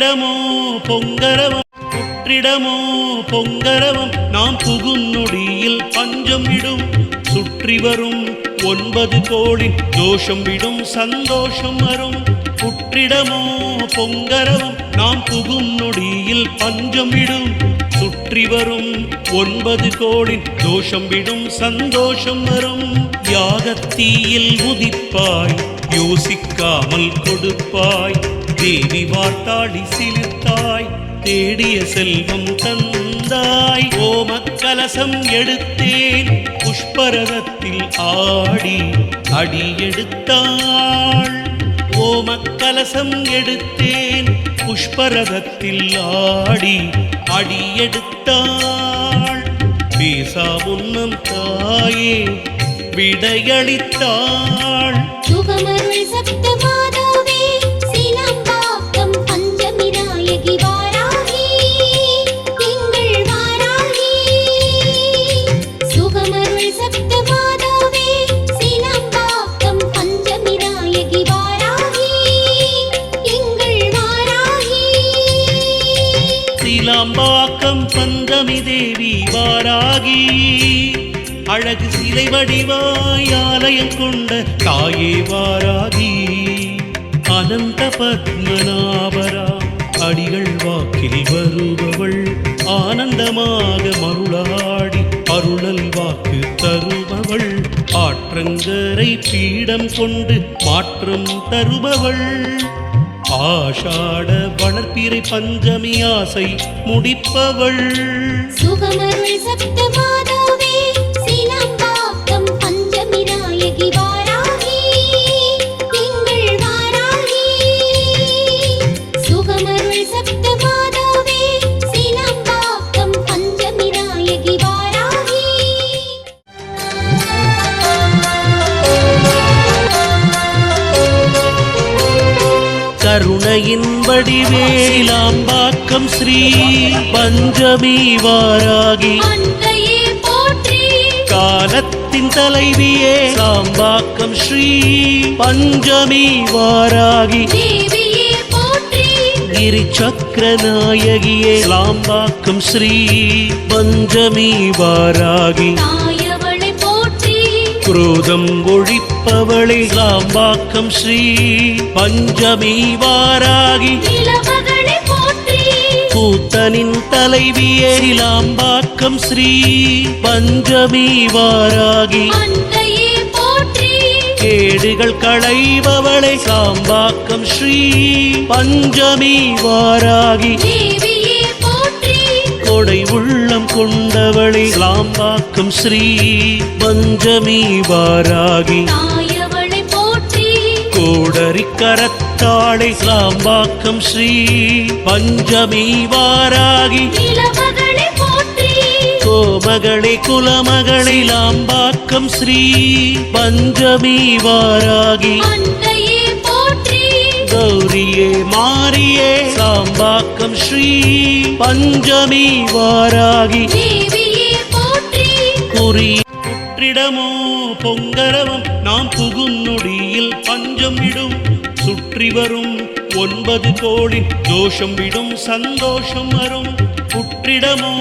புற்றிடமோ பொங்கரவம்? புற்றிடமோ பொங்கரவம்? நாம் புகும் நொடியில் பஞ்சம் விடும் சுற்றி வரும் ஒன்பது கோடி தோஷம் விடும் சந்தோஷம் வரும். புற்றிடமோ பொங்கரவம்? நாம் புகும் நொடியில் பஞ்சம் விடும் சுற்றி வரும் ஒன்பது கோடி தோஷம் விடும் சந்தோஷம் வரும். யாகத்தீயில் உதிப்பாய் யோசிக்காமல் கொடுப்பாய். தேவி வாட்டாளி சிலிர்த்தாய் தேடிய செல்வம் தந்தாய். ஓமக்கலசம் எடுத்தேன் புஷ்பரதத்தில் ஆடி அடி எடுத்தாள். ஓமக்கலசம் எடுத்தேன் புஷ்பரதத்தில் ஆடி அடி எடுத்தாள். பேசா முன்னம் தாயே விடையளித்தாள். சுகமருள் சப்த சிலை வடிவாய் ஆலயம் கொண்ட தாயே வாராதி அனந்த பத்மநாபரா அடிகள் வாக்கில் வருபவள் ஆனந்தமாக மருளாடி அருளல் வாக்கு தருபவள். ஆற்றங்கரை பீடம் கொண்டு மாற்றம் தருபவள். ஆஷாட வளர்ப்பிறை பஞ்சமி ஆசை முடிப்பவள். சுகமருள் சப்த கருணையின் வடிவேலாம்பாக்கம் ஸ்ரீ பஞ்சமி வாராகி. காலத்தின் தலைவியே சாம்பாக்கம் ஸ்ரீ பஞ்சமி வாராகி. கிரி சக்கர நாயகியே சாம்பாக்கம் ஸ்ரீ பஞ்சமி வாராகி. குரோதம் ஒழிப்பவளை சாம்பாக்கம் ஸ்ரீ பஞ்சமி வாராகி. கூத்தனின் தலைவியே சிலாம்பாக்கம் ஸ்ரீ பஞ்சமி வாராகி. கேடுகள் களைபவளை சாம்பாக்கம் ஸ்ரீ பஞ்சமி வாராகி. கொடை உள்ளம் கொண்டவளை சாம்பாக்கம் ஸ்ரீ பஞ்சமி வாராகி. கோடரி கரத்தாளை சாம்பாக்கம் ஸ்ரீ பஞ்சமி வாராகி. கோமகளே குலமகளே லாம்பாக்கம் ஸ்ரீ பஞ்சமி வாராகி. கௌரியே மாரியே சாம்பாக்கம் ஸ்ரீ பஞ்சமி வாராகி. குறி புற்றிடமோ பொங்கரவம் நாம் புகும் நொடியில் பஞ்சம் விடும். சுற்றி வரும் ஒன்பது கோடி தோஷம் விடும் சந்தோஷம் வரும். புற்றிடமோ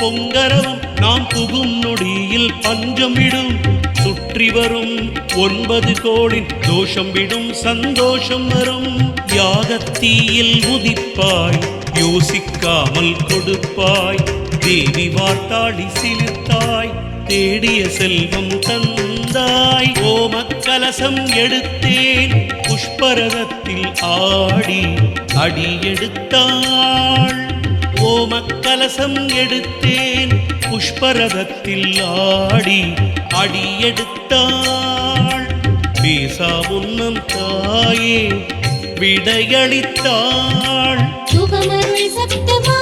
பொங்கரவம் நாம் புகும் நொடியில் பஞ்சமிடும். சுற்றி வரும் ஒன்பது கோடி தோஷம் விடும் சந்தோஷம் வரும். யாகத்தீயில் உதிப்பாய் யோசிக்காமல் கொடுப்பாய். தேவி வார்த்தாடி சிலிர்த்தாய் தேடிய செல்வம் தந்தாய். ஓமக்கலசம் எடுத்தேன் புஷ்பரதத்தில் ஆடி அடி எடுத்தாள். ஓமக்கலசம் எடுத்தேன். புஷ்பரதத்தில் ஆடி அடியெடுத்தாள் பேசா முன்னம் தாயே விடையளித்தாள். சுகமருள் சப்தமா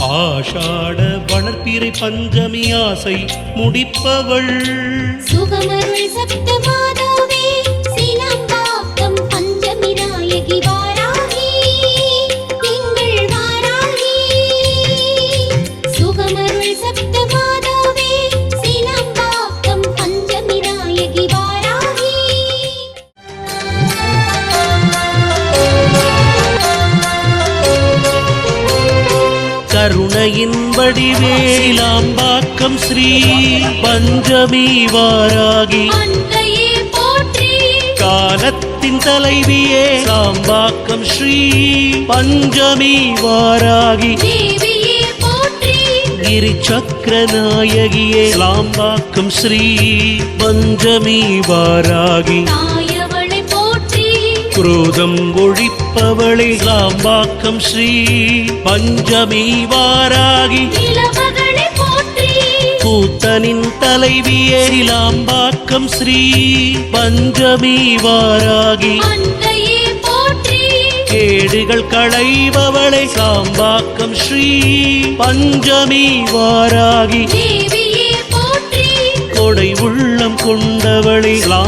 ஆஷாட வளர்ப்பிறை பஞ்சமி ஆசை முடிப்பவள். சுகமருள் சப்தமா வடிவேலாம்பாக்கம் ஸ்ரீ பஞ்சமி வாராகி. காலத்தின் தலைவியே சாம்பாக்கம் ஸ்ரீ பஞ்சமி வாராகி. தேவியே போற்றி. கிரி சக்கர நாயகியே லாம்பாக்கம் ஸ்ரீ பஞ்சமி வாராகி. குரோதம் ஒழிப்பவளை லாம்பாக்கம் ஸ்ரீ பஞ்சமி வாராகி. கூத்தனின் தலைவியே லாம்பாக்கம் ஸ்ரீ பஞ்சமி வாராகி. கேடுகள் களைபவளை சாம்பாக்கம் ஸ்ரீ பஞ்சமி வாராகி. கொடை உள்ளம்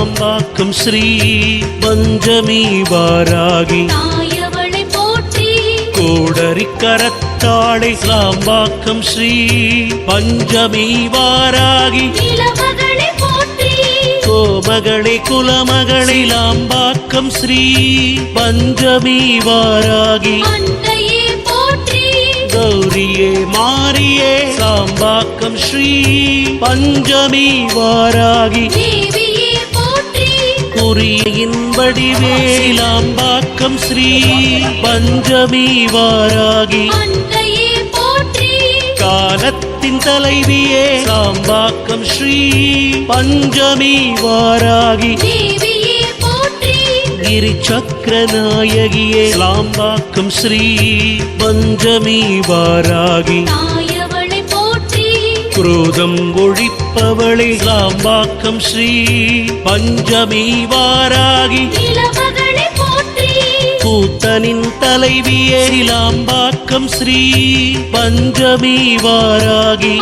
கொண்டவளை லாம்பாக்கம் ஸ்ரீ பஞ்சமி வாராகி. தாயவளை போற்றி. கோடரி கரத்தாளை லாம்பாக்கம் ஸ்ரீ பஞ்சமி வாராகி. கோமகளே குலமகளே லாம்பாக்கம் ஸ்ரீ பஞ்சமி வாராகி. கௌரியே மாரியே சாம்பாக்கம் ஸ்ரீ பஞ்சமி வாராகி. குறியின் வடிவேலாம்பாக்கம் ஸ்ரீ பஞ்சமி வாராகி. காலத்தின் தலைவியே சாம்பாக்கம் ஸ்ரீ பஞ்சமி வாராகி. தேவியே போற்றி. கிரி சக்கர நாயகியே லாம்பாக்கம் ஒழிப்பவளை லாம்பாக்கம் ஸ்ரீ பஞ்சமி வாராகி. கூத்தனின் தலைவியே லாம்பாக்கம் ஸ்ரீ பஞ்சமி வாராகி.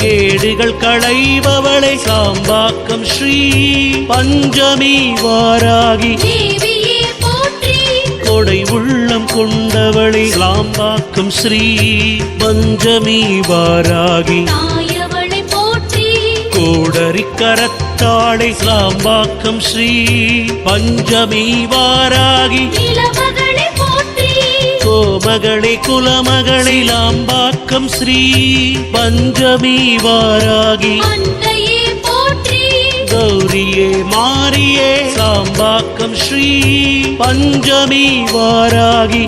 கேடுகள் களைபவளை சாம்பாக்கம் ஸ்ரீ பஞ்சமி வாராகி. கொடை உள்ளம் கொண்டவளை. லாம்பாக்கம் ஸ்ரீ பஞ்சமி வாராகி. தாயவளை போற்றி. கோடரி கரத்தாளை லாம்பாக்கம் ஸ்ரீ பஞ்சமி வாராகி. கோமகளே குலமகளே லாம்பாக்கம் ஸ்ரீ பஞ்சமி வாராகி. கௌரியே மாரியே சாம்பாக்கம் ஸ்ரீ பஞ்சமி வாராகி.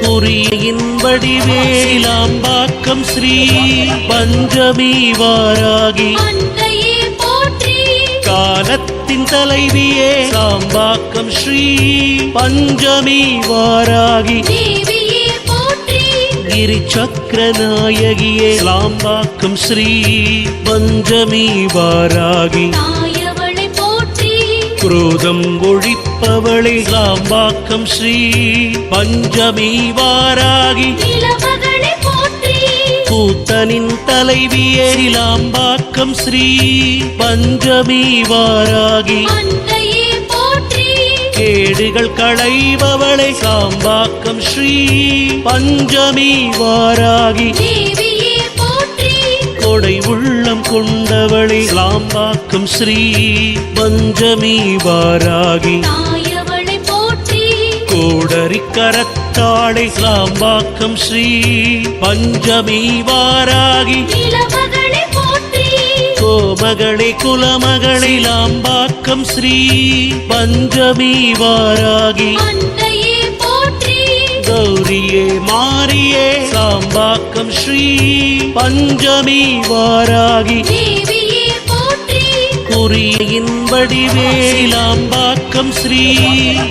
குறியின் வடிவேலாம்பாக்கம் ஸ்ரீ பஞ்சமி வாராகி. காலத்தின் தலைவியே சாம்பாக்கம் ஸ்ரீ பஞ்சமி வாராகி. கிரி சக்கர நாயகியே லாம்பாக்கம் ஸ்ரீ பஞ்சமி வாராகி. குரோதம் ஒழிப்பவளை லாம்பாக்கம் ஸ்ரீ பஞ்சமி வாராகி. கூத்தனின் தலைவியே லாம்பாக்கம் ஸ்ரீ பஞ்சமி வாராகி. கேடுகள் களைபவளை சாம்பாக்கம் ஸ்ரீ பஞ்சமி வாராகி. கொடை உள்ளம் கொண்டவளை லாம்பாக்கம் ஸ்ரீ பஞ்சமி வாராகி. கோடரி கரத்தாளை லாம்பாக்கம் ஸ்ரீ பஞ்சமி வாராகி. கோமகளே குலமகளே லாம்பாக்கம் ஸ்ரீ பஞ்சமி வாராகி. கௌரியே மாரியே சாம்பாக்கம் ஸ்ரீ பஞ்சமி வாராகி. குறியின் வடிவேலாம்பாக்கம் ஸ்ரீ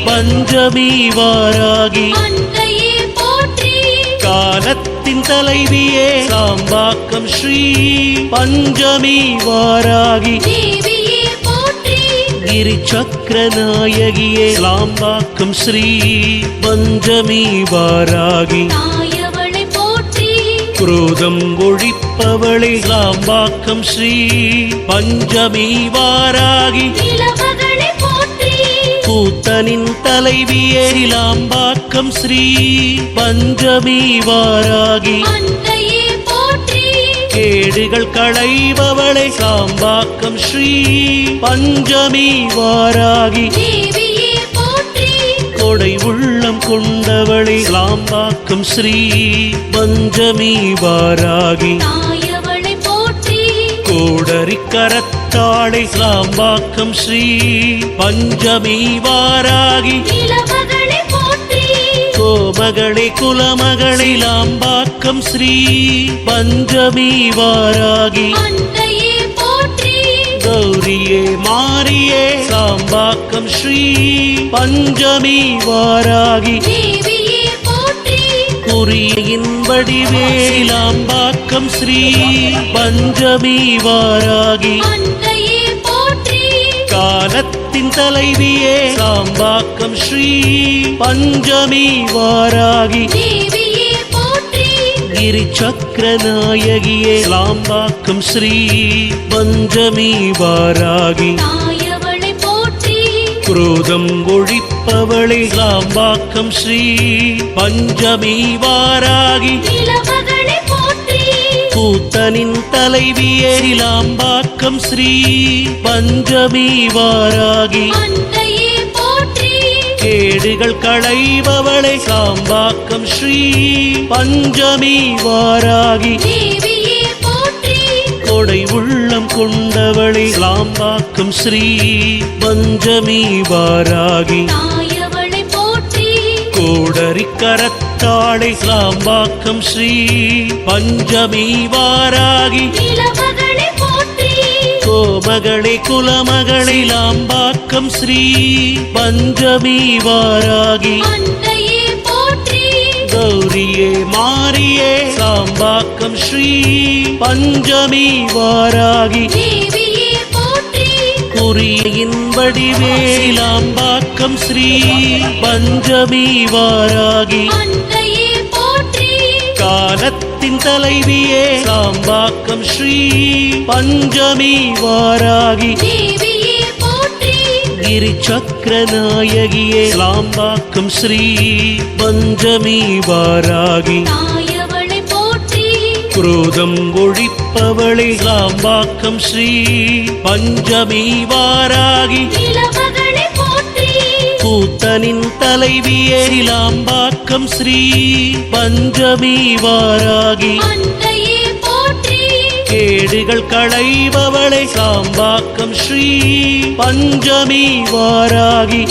பஞ்சமி வாராகி. அன்னையே காலத்தின் தலைவியே. சாம்பாக்கம் ஸ்ரீ பஞ்சமி வாராகி. தேவியே போற்றி. கிரி சக்கர நாயகியே. சாம்பாக்கம் ஸ்ரீ பஞ்சமி வாராகி. குரோதம் ஒழிப்பவளை. சாம்பாக்கம் ஸ்ரீ பஞ்சமி வாராகி. கூத்தனின் தலைவியே லாம்பாக்கம் ஸ்ரீ பஞ்சமி வாராகி. கேடுகள் களைபவளை சாம்பாக்கம் ஸ்ரீ பஞ்சமி வாராகி. கொடை உள்ளம் கொண்டவளை சாம்பாக்கம் ஸ்ரீ பஞ்சமி வாராகி. தாயவளை போற்றி. கரத்தாளை சாம்பாக்கம் ஸ்ரீ பஞ்சமி வாராகி. கோமகளே குலமகளே லாம்பாக்கம் ஸ்ரீ பஞ்சமி வாராகி. கௌரியே மாரியே சாம்பாக்கம் ஸ்ரீ பஞ்சமி வாராகி. குறியின் வடிவேலாம்பாக்கம் ஸ்ரீ பஞ்சமி வாராகி. காலத்தின் தலைவியே சாம்பாக்கம் ஸ்ரீ பஞ்சமி வாராகி. தேவியே போற்றி. கிரி சக்கர நாயகியே குரோதம் ஒழிப்பவளை சாம்பாக்கம் ஸ்ரீ பஞ்சமி வாராகி கூத்தனின் தலைவியே லாம்பாக்கம் ஸ்ரீ பஞ்சமி வாராகி கேடுகள் களைபவளை சாம்பாக்கம் ஸ்ரீ பஞ்சமி வாராகி கொடை உள்ளம் கொண்டவளை சாம்பாக்கம் ஸ்ரீ பஞ்சமி வாராகி. தாயவளை போற்றி. கோடரி கரத்தாளை சாம்பாக்கம் ஸ்ரீ பஞ்சமி வாராகி. கோமகளே குலமகளே லாம்பாக்கம் ஸ்ரீ பஞ்சமி வாராகி. கௌரியே மாரியே சாம்பாக்கம் ஸ்ரீ பஞ்சமி வாராகி. குறியின் வடிவேலாம்பாக்கம் ஸ்ரீ பஞ்சமி வாராகி. காலத்தின் தலைவியே சாம்பாக்கம் ஸ்ரீ பஞ்சமி வாராகி. கிரி சக்கர நாயகியே சாம்பாக்கம் ஸ்ரீ பஞ்சமி வாராகி. குரோதம் ஒழிப்பவளை சாம்பாக்கம் ஸ்ரீ பஞ்சமி வாராகி. கூத்தனின் தலைவியே லாம்பாக்கம் ஸ்ரீ பஞ்சமி வாராகி. கேடுகள் களைபவளை சாம்பாக்கம் ஸ்ரீ பஞ்சமி வாராகி.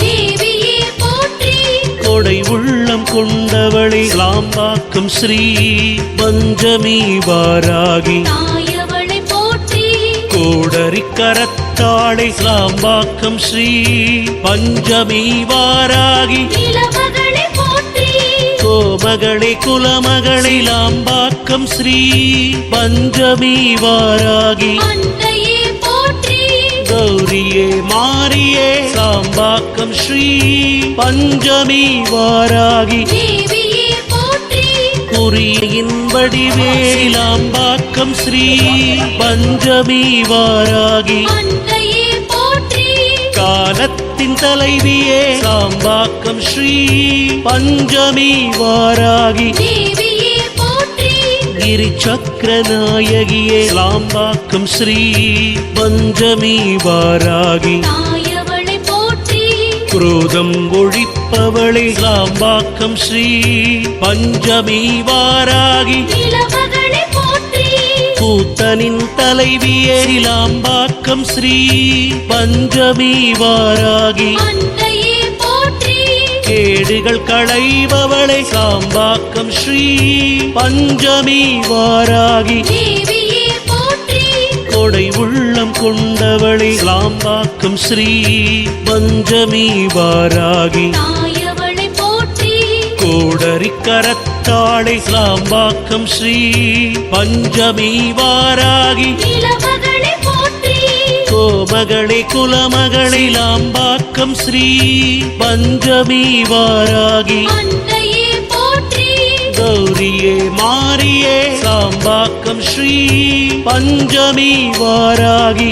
கொடை உள்ளம் கொண்டவளை சாம்பாக்கம் ஸ்ரீ பஞ்சமி வாராகி. கோடரி கரத்தாளை சாம்பாக்கம் ஸ்ரீ பஞ்சமி வாராகி. கோமகளே குலமகளே லாம்பாக்கம் ஸ்ரீ பஞ்சமி வாராகி. கௌரியே மாரியே சாம்பாக்கம் ஸ்ரீ பஞ்சமி வாராகி. குறியின் வடிவேலாம்பாக்கம் ஸ்ரீ பஞ்சமி வாராகி. அன்னையே போற்றி காலத்தின் தலைவியே சாம்பாக்கம் ஸ்ரீ பஞ்சமி வாராகி. தேவியே போற்றி. கிரி சக்கர நாயகியே சாம்பாக்கம் ஸ்ரீ பஞ்சமி வாராகி. குரோதம் ஒழிப்பவளை சாம்பாக்கம் ஸ்ரீ பஞ்சமி வாராகி. கூத்தனின் தலைவியே லாம்பாக்கம் ஸ்ரீ பஞ்சமி வாராகி. கேடுகள் களைபவளை சாம்பாக்கம் ஸ்ரீ பஞ்சமி வாராகி. கொடை உள்ளம் கொண்டவளே லாம்பாக்கம் ஸ்ரீ பஞ்சமி வாராகி. கோடரி கரத்தாளை லாம்பாக்கம் ஸ்ரீ பஞ்சமி வாராகி. கோமகளே குலமகளே லாம்பாக்கம் ஸ்ரீ பஞ்சமி வாராகி. கௌரியே மாரியே சாம்பாக்கம் ஸ்ரீ பஞ்சமி வாராகி.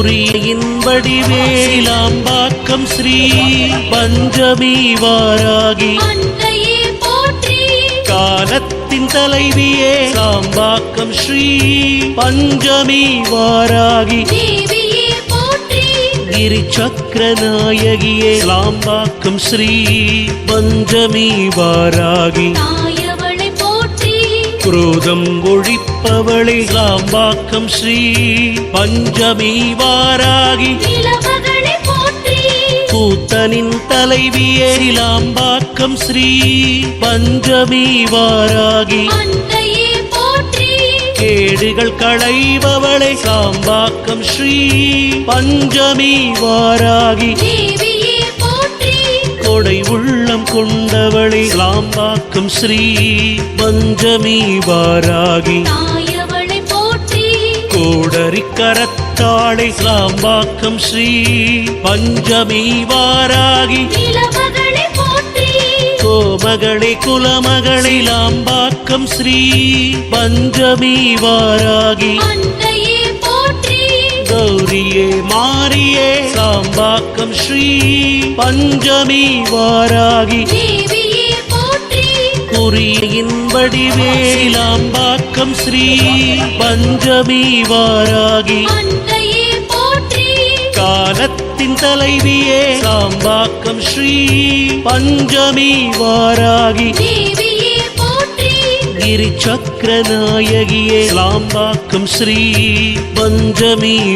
வடிவேலாம்பாக்கம் ஸ்ரீ பஞ்சமி வாராகி. காலத்தின் தலைவியே சாம்பாக்கம் ஸ்ரீ பஞ்சமி வாராகி. தேவியே போற்றி. கிரி சக்கர நாயகியே லாம்பாக்கம் ஸ்ரீ பஞ்சமி வாராகி. குரோதம் ஒழிப்பவளே லாம்பாக்கம் ஸ்ரீ பஞ்சமி வாராகி கூத்தனின் தலைவியே லாம்பாக்கம் ஸ்ரீ பஞ்சமி வாராகி கேடுகள் களைபவளை சாம்பாக்கம் ஸ்ரீ பஞ்சமி வாராகி கொடை உள்ளம் கொண்டவளை. லாம்பாக்கம் ஸ்ரீ பஞ்சமி வாராகி. கோடரி கரத்தாளை. லாம்பாக்கம் ஸ்ரீ பஞ்சமி வாராகி. கோமகளே குலமகளே. லாம்பாக்கம் ஸ்ரீ பஞ்சமி வாராகி. கௌரியே மாரியே சாம்பாக்கம் ஸ்ரீ பஞ்சமி வாராகி. குறியின் வடிவேலாம்பாக்கம் ஸ்ரீ பஞ்சமி வாராகி. காலத்தின் தலைவியே. சாம்பாக்கம் ஸ்ரீ பஞ்சமி வாராகி.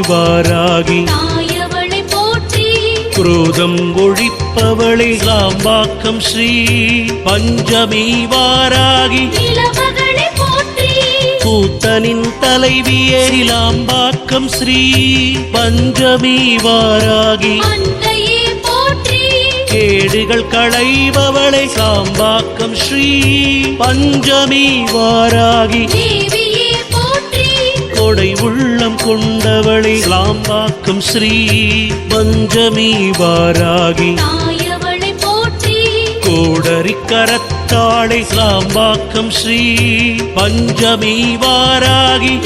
வாராகி. தாயவளை போற்றி. குரோதம் ஒழிப்பவளே லாம்பாக்கம் ஸ்ரீ பஞ்சமி வாராகி. நிலமகளை போற்றி. கூத்தனின் தலைவியே லாம்பாக்கம் ஸ்ரீ பஞ்சமி வாராகி. கேடுகள் களைபவளை சாம்பாக்கம் ஸ்ரீ பஞ்சமி வாராகி. கொடை உள்ளம் கொண்டவளை லாம்பாக்கம் ஸ்ரீ பஞ்சமி வாராகி. தாயவளை போற்றி. கோடரி கரத்தாளை லாம்பாக்கம் ஸ்ரீ பஞ்சமி வாராகி.